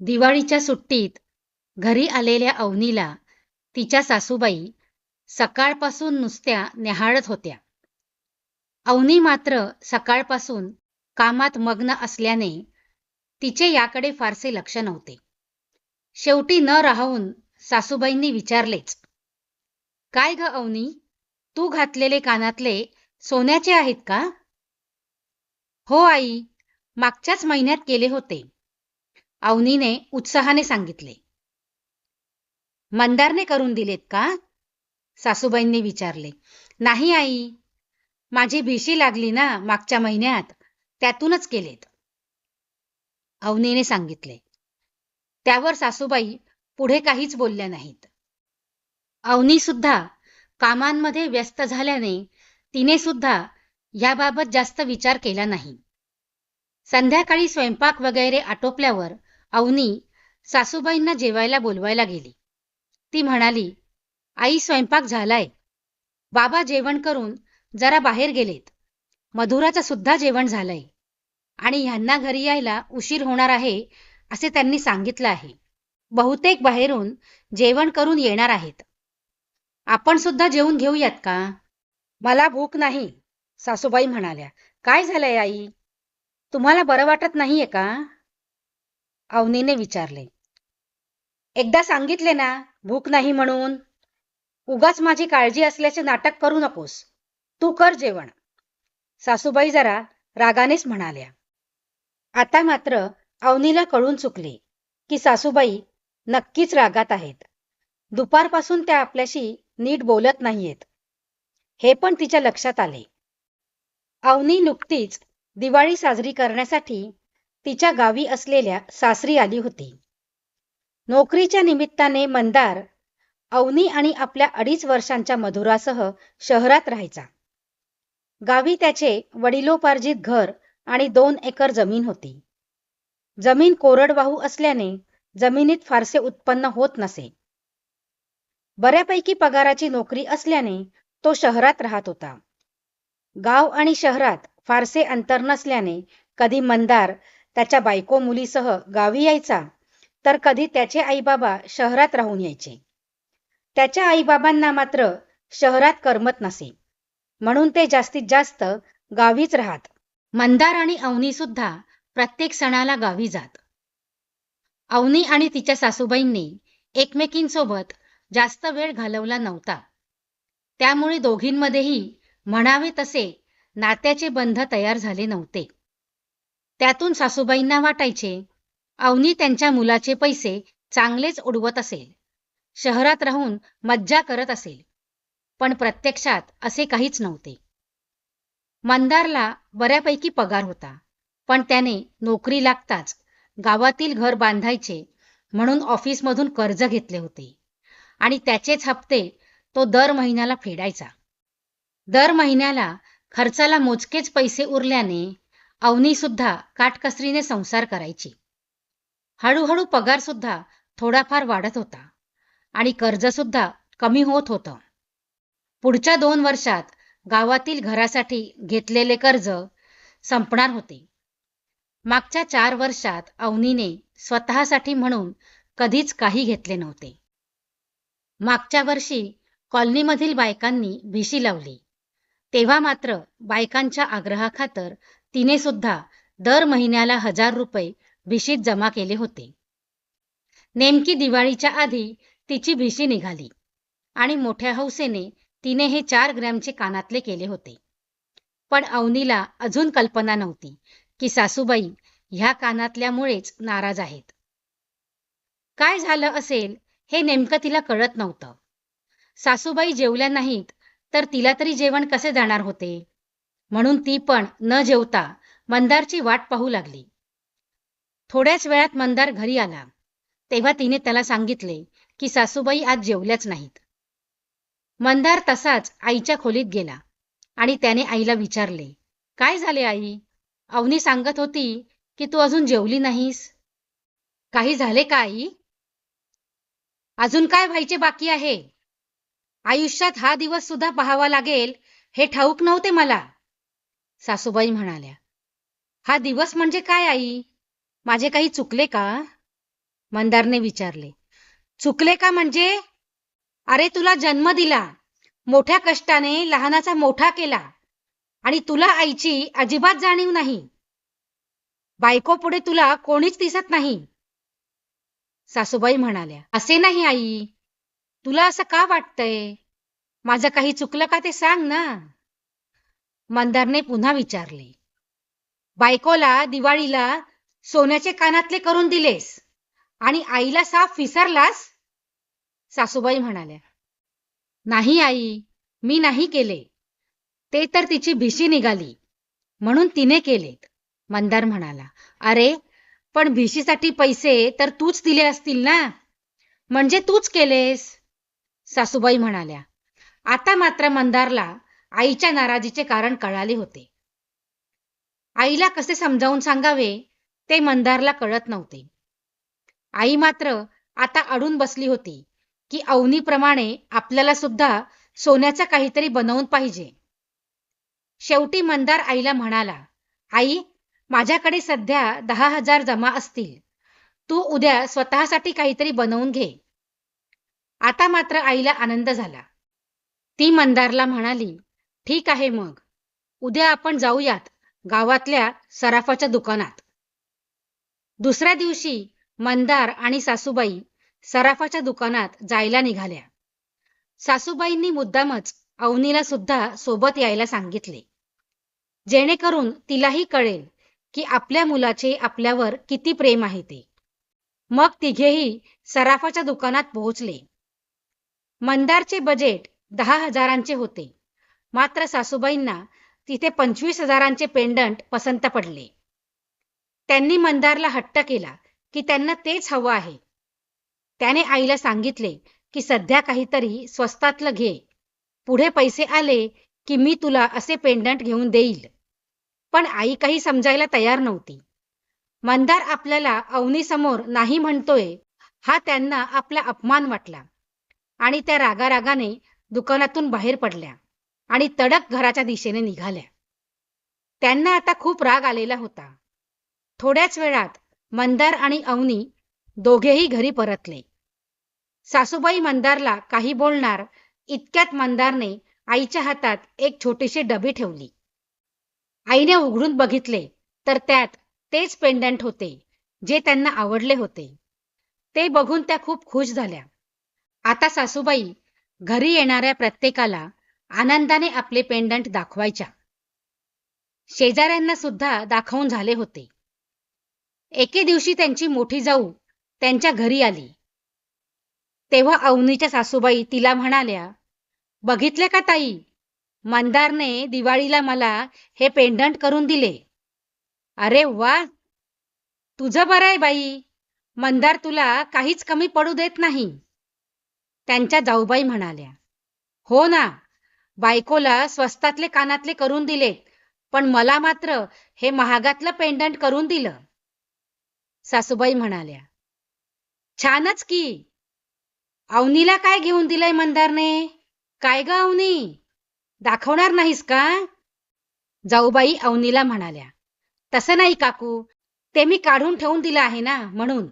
दिवाळीच्या सुट्टीत घरी आलेल्या अवनीला तिच्या सासूबाई सकाळपासून नुसत्या न्याहाळत होत्या. अवनी मात्र सकाळपासून कामात मग्न असल्याने तिचे याकडे फारसे लक्ष नव्हते. शेवटी न राहून सासूबाईंनी विचारलेच काय ग अवनी तू घातलेले कानातले सोन्याचे आहेत का? हो आई मागच्याच महिन्यात केले होते. अवनीने उत्साहाने सांगितले. मंदारने करून दिलेत का? सासूबाईंनी विचारले. नाही आई. माझी भीशी लागली ना मागच्या महिन्यात त्यातूनच केलेत. अवनीने सांगितले. त्यावर सासूबाई पुढे काहीच बोलल्या नाहीत. अवनी सुद्धा कामांमध्ये व्यस्त झाल्याने तिने सुद्धा याबाबत जास्त विचार केला नाही. संध्याकाळी स्वयंपाक वगैरे आटोपल्यावर अवनी सासूबाईंना जेवायला बोलवायला गेली. ती म्हणाली आई स्वयंपाक झालाय. बाबा जेवण करून जरा बाहेर गेलेत. मधुराचं सुद्धा जेवण झालंय. आणि ह्यांना घरी यायला उशीर होणार आहे असे त्यांनी सांगितलं आहे. बहुतेक बाहेरून जेवण करून येणार आहेत. आपण सुद्धा जेवून घेऊयात का? मला भूक नाही सासूबाई म्हणाल्या. काय झालंय आई? तुम्हाला बरं वाटत नाहीये का? अवनीने विचारले. एकदा सांगितले ना भूक नाही म्हणून. उगाच माझी काळजी असल्याचे नाटक करू नकोस. तू कर जेवण. सासूबाई जरा रागानेच म्हणाल्या. आता मात्र अवनीला कळून चुकले की सासूबाई नक्कीच रागात आहेत. दुपारपासून त्या आपल्याशी नीट बोलत नाहीयेत. हे पण तिच्या लक्षात आले. अवनी नुकतीच दिवाळी साजरी करण्यासाठी तिच्या गावी असलेल्या सासरी आली होती. नोकरीच्या निमित्ताने मंदार अवनी आणि आपल्या अडीच वर्षांच्या मधुरासह शहरात राहायचा. गावी त्याचे वडिलोपार्जित घर आणि दोन एकर जमीन होती. जमीन कोरडवाहू असल्याने जमिनीत फारसे उत्पन्न होत नसे. बऱ्यापैकी पगाराची नोकरी असल्याने तो शहरात राहत होता. गाव आणि शहरात फारसे अंतर नसल्याने कधी मंदार त्याच्या बायको मुलीसह गावी यायचा तर कधी त्याचे आईबाबा शहरात राहून यायचे. त्याच्या आईबाबांना मात्र शहरात करमत नसे. म्हणून ते जास्तीत जास्त गावीच राहत. मंदार आणि अवनी सुद्धा प्रत्येक सणाला गावी जात. अवनी आणि तिच्या सासूबाईंनी एकमेकींसोबत जास्त वेळ घालवला नव्हता. त्यामुळे दोघींमध्येही म्हणावे तसे नात्याचे बंध तयार झाले नव्हते. त्यातून सासूबाईंना वाटायचे अवनी त्यांच्या मुलाचे पैसे चांगलेच उडवत असेल. शहरात राहून मज्जा करत असेल. पण प्रत्यक्षात असे काहीच नव्हते. मंदारला बऱ्यापैकी पगार होता पण त्याने नोकरी लागताच गावातील घर बांधायचे म्हणून ऑफिसमधून कर्ज घेतले होते आणि त्याचेच हप्ते तो दर महिन्याला फेडायचा. दर महिन्याला खर्चाला मोजकेच पैसे उरल्याने अवनी सुद्धा काटकसरीने संसार करायची. हळूहळू पगार सुद्धा थोडाफार वाढत होता आणि कर्ज सुद्धा कमी होत होतं. पुढच्या दोन वर्षात गावातील घरासाठी घेतलेले कर्ज संपणार होते. मागच्या चार वर्षात अवनीने स्वतःसाठी म्हणून कधीच काही घेतले नव्हते. मागच्या वर्षी कॉलनीमधील बायकांनी भिशी लावली. तेव्हा मात्र बायकांच्या आग्रहाखातर तिने सुद्धा दर महिन्याला हजार रुपये भिशीत जमा केले होते. नेमकी दिवाळीच्या आधी तिची भिशी निघाली आणि मोठ्या हौसेने तिने हे चार ग्रॅमचे कानातले केले होते. पण अवनीला अजून कल्पना नव्हती की सासूबाई ह्या कानातल्यामुळेच नाराज आहेत. काय झालं असेल हे नेमकं तिला कळत नव्हतं. सासूबाई जेवल्या नाहीत तर तिला तरी जेवण कसे जाणार होते? म्हणून ती पण न जेवता मंदारची वाट पाहू लागली. थोड्याच वेळात मंदार घरी आला. तेव्हा तिने त्याला सांगितले की सासूबाई आज जेवल्याच नाहीत. मंदार तसाच आईच्या खोलीत गेला आणि त्याने आईला विचारले काय झाले आई? अवनी सांगत होती की तू अजून जेवली नाहीस? काही झाले का आई? अजून काय व्हायचे बाकी आहे? आयुष्यात हा दिवस सुद्धा पाहावा लागेल हे ठाऊक नव्हते मला. सासूबाई म्हणाल्या हा दिवस म्हणजे काय आई? माझे काही चुकले का? मंदारने विचारले चुकले का म्हणजे? अरे तुला जन्म दिला मोठ्या कष्टाने लहानाचा मोठा केला आणि तुला आईची अजिबात जाणीव नाही. बायको पुढे तुला कोणीच दिसत नाही. सासूबाई म्हणाल्या असे नाही आई. तुला असं का वाटतंय? माझं काही चुकलं का ते सांग ना. मंदारने पुन्हा विचारले बायकोला दिवाळीला सोन्याचे कानातले करून दिलेस आणि आईला साफ विसरलास? सासूबाई म्हणाल्या नाही आई मी नाही केले. ते तर तिची भिशी निघाली म्हणून तिने केलेत. मंदार म्हणाला अरे पण भिशीसाठी पैसे तर तूच दिले असतील ना? म्हणजे तूच केलेस? सासूबाई म्हणाल्या आता मात्र मंदारला आईच्या नाराजीचे कारण कळाले होते. आईला कसे समजावून सांगावे ते मंदारला कळत नव्हते. आई मात्र आता अडून बसली होती की अवनीप्रमाणे आपल्याला सुद्धा सोन्याचं काहीतरी बनवून पाहिजे. शेवटी मंदार आईला म्हणाला आई माझ्याकडे सध्या दहा हजार जमा असतील. तू उद्या स्वतःसाठी काहीतरी बनवून घे. आता मात्र आईला आनंद झाला. ती मंदारला म्हणाली ठीक आहे मग. उद्या आपण जाऊयात गावातल्या सराफाच्या दुकानात. दुसऱ्या दिवशी मंदार आणि सासूबाई सराफाच्या दुकानात जायला निघाल्या. सासूबाईंनी मुद्दामच अवनीला सुद्धा सोबत यायला सांगितले. जेणेकरून तिलाही कळेल की आपल्या मुलाचे आपल्यावर किती प्रेम आहे ते. मग तिघेही सराफाच्या दुकानात पोहोचले. मंदारचे बजेट दहा हजारांचे होते. मात्र सासूबाईंना तिथे पंचवीस हजारांचे पेंडंट पसंत पडले. त्यांनी मंदारला हट्ट केला की त्यांना तेच हवं आहे. त्याने आईला सांगितले की सध्या काहीतरी स्वस्तातलं घे. पुढे पैसे आले की मी तुला असे पेंडंट घेऊन देईल. पण आई काही समजायला तयार नव्हती. मंदार आपल्याला अवनीसमोर नाही म्हणतोय हा त्यांना आपला अपमान वाटला आणि त्या रागारागाने दुकानातून बाहेर पडल्या. आणि तडक घराच्या दिशेने निघाल्या. त्यांना आता खूप राग आलेला होता. थोड्याच वेळात मंदार आणि अवनी दोघेही घरी परतले. सासूबाई मंदारला काही बोलणार इतक्यात मंदारने आईच्या हातात एक छोटीशी डबी ठेवली. आईने उघडून बघितले तर त्यात तेच पेंडंट होते जे त्यांना आवडले होते. ते बघून त्या खूप खुश झाल्या. आता सासूबाई घरी येणाऱ्या प्रत्येकाला आनंदाने आपले पेंडंट दाखवायच्या. शेजाऱ्यांना सुद्धा दाखवून झाले होते. एके दिवशी त्यांची मोठी जाऊ त्यांच्या घरी आली. तेव्हा अवनीच्या सासूबाई तिला म्हणाल्या बघितले का ताई मंदारने दिवाळीला मला हे पेंडंट करून दिले. अरे वा! तुझं बरं आहे बाई. मंदार तुला काहीच कमी पडू देत नाही. त्यांच्या जाऊबाई म्हणाल्या हो ना बायकोला स्वस्तातले कानातले करून दिले पण मला मात्र हे महागातलं पेंडंट करून दिलं. सासूबाई म्हणाल्या छानच की. अवनीला काय घेऊन दिलंय मंदारने? काय ग अवनी दाखवणार नाहीस का? जाऊबाई अवनीला म्हणाल्या तसं नाही काकू ते मी काढून ठेवून दिलं आहे ना म्हणून.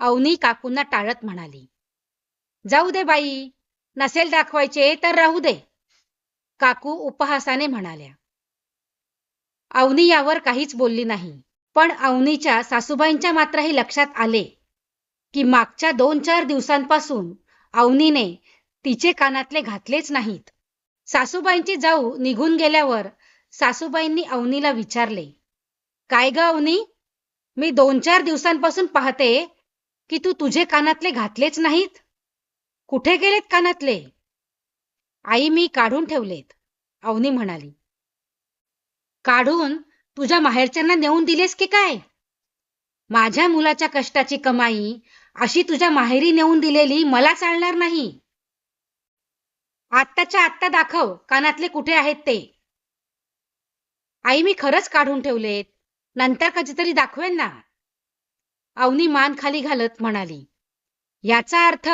अवनी काकूंना टाळत म्हणाली जाऊ दे बाई नसेल दाखवायचे तर राहू दे. काकू उपहासाने म्हणाल्या. अवनी यावर काहीच बोलली नाही पण अवनीच्या सासूबाईंच्या मात्रही लक्षात आले की मागच्या दोन चार दिवसांपासून अवनीने तिचे कानातले घातलेच नाहीत. सासूबाईंची जाऊ निघून गेल्यावर सासूबाईंनी अवनीला विचारले काय ग अवनी? मी दोन चार दिवसांपासून पाहते की तू तुझे कानातले घातलेच नाहीत. कुठे गेलेत कानातले? आई मी काढून ठेवलेत अवनी म्हणाली. काढून तुझ्या माहेरच्यांना नेऊन दिलेस की काय? माझ्या मुलाच्या कष्टाची कमाई अशी तुझ्या माहेरी नेऊन दिलेली मला चालणार नाही. आत्ताच्या आत्ता दाखव कानातले कुठे आहेत ते. आई मी खरंच काढून ठेवलेत नंतर कधीतरी दाखवेन ना. अवनी मान खाली घालत म्हणाली. याचा अर्थ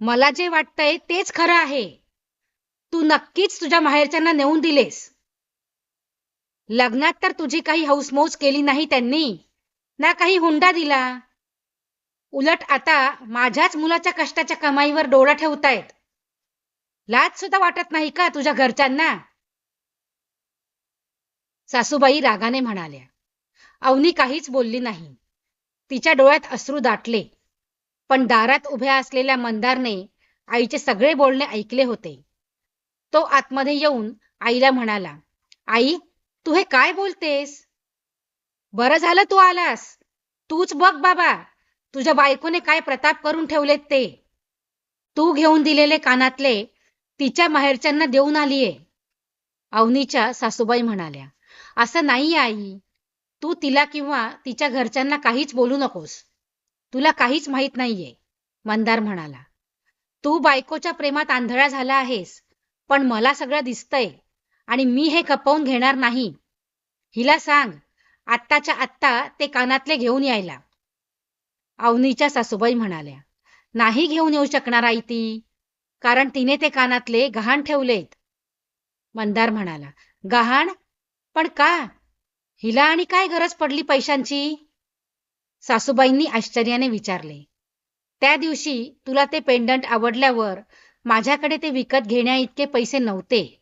मला जे वाटतंय तेच खरं आहे. तू नक्कीच तुझ्या माहेरच्यांना नेऊन दिलेस. लग्नात तर तुझी काही हौसमौज केली नाही त्यांनी. ना काही हुंडा दिला. उलट आता माझ्याच मुलाच्या कष्टाच्या कमाईवर डोळा ठेवतायत. लाज सुद्धा वाटत नाही का तुझ्या घरच्यांना? सासूबाई रागाने म्हणाल्या. अवनी काहीच बोलली नाही. तिच्या डोळ्यात अश्रू दाटले. पण दारात उभ्या असलेल्या मंदारने आईचे सगळे बोलणे ऐकले होते. तो आतमध्ये येऊन आईला म्हणाला आई तू हे काय बोलतेस? बरं झालं तू आलास. तूच बघ बाबा तुझ्या बायकोने काय प्रताप करून ठेवलेत ते. तू घेऊन दिलेले कानातले तिच्या माहेरच्यांना देऊन आलीये. अवनीच्या सासूबाई म्हणाल्या असं नाही आई. तू तिला किंवा तिच्या घरच्यांना काहीच बोलू नकोस. तुला काहीच माहीत नाहीये मंदार म्हणाला. तू बायकोच्या प्रेमात आंधळा झाला आहेस पण मला सगळं दिसतंय आणि मी हे खपवून घेणार नाही. हिला सांग आत्ताच्या आत्ता ते कानातले घेऊन यायला. अवनीच्या सासूबाई म्हणाल्या नाही घेऊन येऊ शकणार आई ती कारण तिने ते कानातले गहाण ठेवलेत. मंदार म्हणाला गहाण? पण का? हिला आणि काय गरज पडली पैशांची? सासूबाईंनी आश्चर्याने विचारले त्या दिवशी तुला ते पेंडंट आवडल्यावर माझ्याकडे ते विकत घेण्या इतके पैसे नव्हते.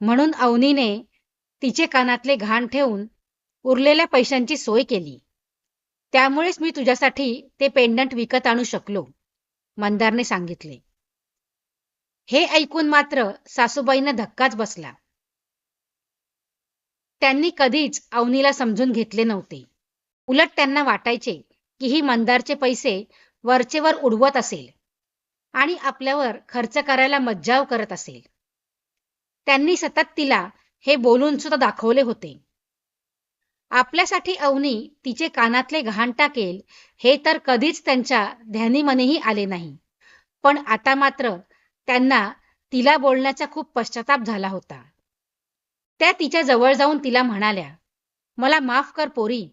म्हणून अवनीने तिचे कानातले घाण ठेवून उरलेल्या पैशांची सोय केली. त्यामुळेच मी तुझ्यासाठी ते पेंडंट विकत आणू शकलो मंदारने सांगितले. हे ऐकून मात्र सासूबाईंना धक्काच बसला. त्यांनी कधीच अवनीला समजून घेतले नव्हते. उलट त्यांना वाटायचे की ही मंदारचे पैसे वरचेवर उडवत असेल आणि आपल्यावर खर्च करायला मज्जाव करत असेल. त्यांनी सतत तिला हे बोलून सुद्धा दाखवले होते. आपल्यासाठी अवनी तिचे कानातले घाण टाकेल हे तर कधीच त्यांच्या ध्यानीमनेही आले नाही. पण आता मात्र त्यांना तिला बोलण्याचा खूप पश्चाताप झाला होता. त्या तिच्या जवळ जाऊन तिला म्हणाल्या मला माफ कर पोरी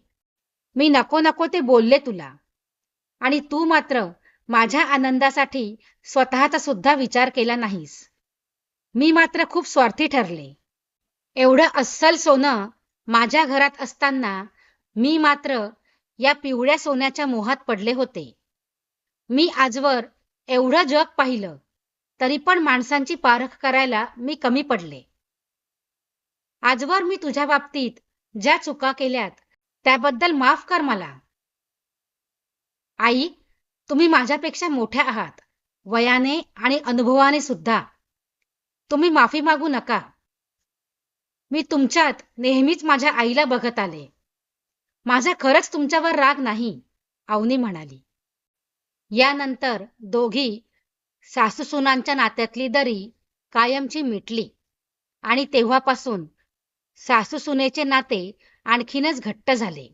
मी नको नको ते बोलले तुला. आणि तू मात्र माझ्या आनंदासाठी स्वतःचा सुद्धा विचार केला नाहीस. मी मात्र खूप स्वार्थी ठरले. एवढं अस्सल सोनं माझ्या घरात असताना मी मात्र या पिवळ्या सोन्याच्या मोहात पडले होते. मी आजवर एवढं जग पाहिलं तरी पण माणसांची पारख करायला मी कमी पडले. आजवर मी तुझ्या बाबतीत ज्या चुका केल्यात त्याबद्दल माफ कर मला. आई तुम्ही माझ्यापेक्षा मोठ्या आहात. वयाने आणि अनुभवाने सुद्धा. तुम्ही माफी मागू नका. मी तुमच्यात नेहमीच माझ्या आईला बघत आले. माझा खरंच तुमच्यावर राग नाही अवनी म्हणाली. यानंतर दोघी सासूसुनांच्या नात्यातली दरी कायमची मिटली आणि तेव्हापासून सासूसुनेचे नाते आणखीनच घट्ट झाले.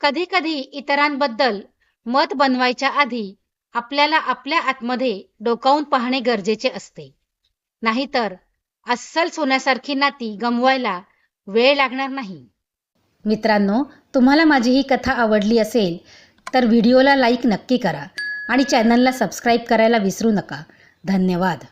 कधी कधी इतरांबद्दल मत बनवायच्या आधी आपल्याला आपल्या आतमध्ये डोकावून पाहणे गरजेचे असते. नाहीतर अस्सल सोन्यासारखी नाती गमवायला वेळ लागणार नाही. मित्रांनो तुम्हाला माझी ही कथा आवडली असेल तर व्हिडिओला लाईक नक्की करा आणि चॅनलला सबस्क्राईब करायला विसरू नका. धन्यवाद.